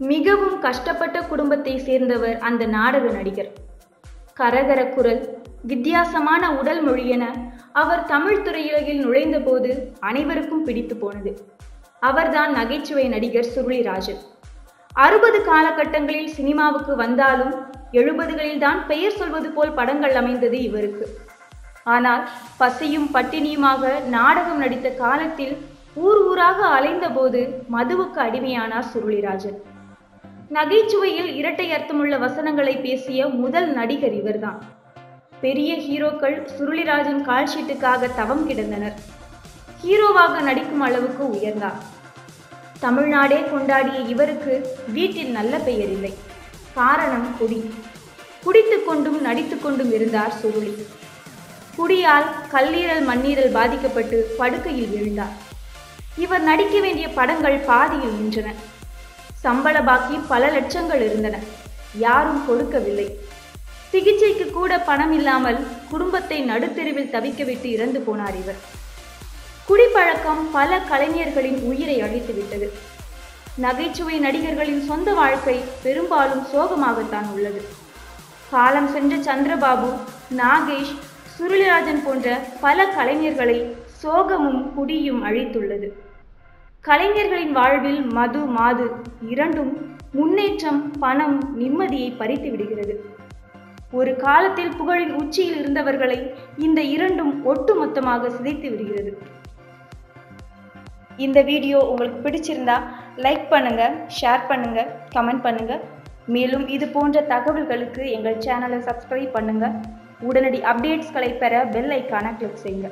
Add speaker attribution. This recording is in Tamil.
Speaker 1: மிகவும் கஷ்டப்பட்ட குடும்பத்தை சேர்ந்தவர் அந்த நாடக நடிகர். கரகர குரல் வித்தியாசமான உடல் மொழியென அவர் தமிழ் திரையுலகில் நுழைந்தபோது அனைவருக்கும் பிடித்து போனது. அவர்தான் நகைச்சுவை நடிகர் சுருளிராஜன். அறுபது காலகட்டங்களில் சினிமாவுக்கு வந்தாலும் எழுபதுகளில் தான் பெயர் சொல்வது போல் படங்கள் அமைந்தது இவருக்கு. ஆனால் பசியும் பட்டினியுமாக நாடகம் நடித்த காலத்தில் ஊர் ஊராக அலைந்தபோது மதுவுக்கு அடிமையானார் சுருளிராஜன். நகைச்சுவையில் இரட்டை அர்த்தமுள்ள வசனங்களை பேசிய முதல் நடிகர் இவர்தான். பெரிய ஹீரோக்கள் சுருளிராஜன் கால்ஷீட்டுக்காக தவம் கிடந்தனர். ஹீரோவாக நடிக்கும் அளவுக்கு உயர்ந்தார். தமிழ்நாடே கொண்டாடிய இவருக்கு வீட்டில் நல்ல பெயர் இல்லை. காரணம் குடி. குடித்து கொண்டும் நடித்து கொண்டும் இருந்தார் சுருளி. குடியால் கல்லீரல் மண்ணீரல் பாதிக்கப்பட்டு படுக்கையில் விழுந்தார் இவர் நடிக்க வேண்டிய படங்கள் பாதியில் நின்றன. சம்பள பாக்கி பல லட்சங்கள் இருந்தன. யாரும் கொடுக்கவில்லை. சிகிச்சைக்கு கூட பணம் இல்லாமல் குடும்பத்தை நடுத்தெருவில் தவிக்கவிட்டு இறந்து போனார் இவர். குடிப்பழக்கம் பல கலைஞர்களின் உயிரை அழித்துவிட்டது நகைச்சுவை நடிகர்களின் சொந்த வாழ்க்கை பெரும்பாலும் சோகமாகத்தான் உள்ளது. காலம் சென்ற சந்திரபாபு நாகேஷ் சுருளிராஜன் போன்ற பல கலைஞர்களை சோகமும் குடியும் அழித்துள்ளது. கலைஞர்களின் வாழ்வில் மது மாது இரண்டும் முன்னேற்றம் பணம் நிம்மதியை பறித்து விடுகிறது. ஒரு காலத்தில் புகழின் உச்சியில் இருந்தவர்களை இந்த இரண்டும் ஒட்டுமொத்தமாக சிதைத்து விடுகிறது. இந்த வீடியோ உங்களுக்கு பிடிச்சிருந்தா லைக் பண்ணுங்க ஷேர் பண்ணுங்க கமெண்ட் பண்ணுங்க. மேலும் இது போன்ற தகவல்களுக்கு எங்கள் சேனலை சப்ஸ்கிரைப் பண்ணுங்க. உடனடி அப்டேட்ஸ்களை பெற பெல் ஐக்கான கிளிக் செய்யுங்க.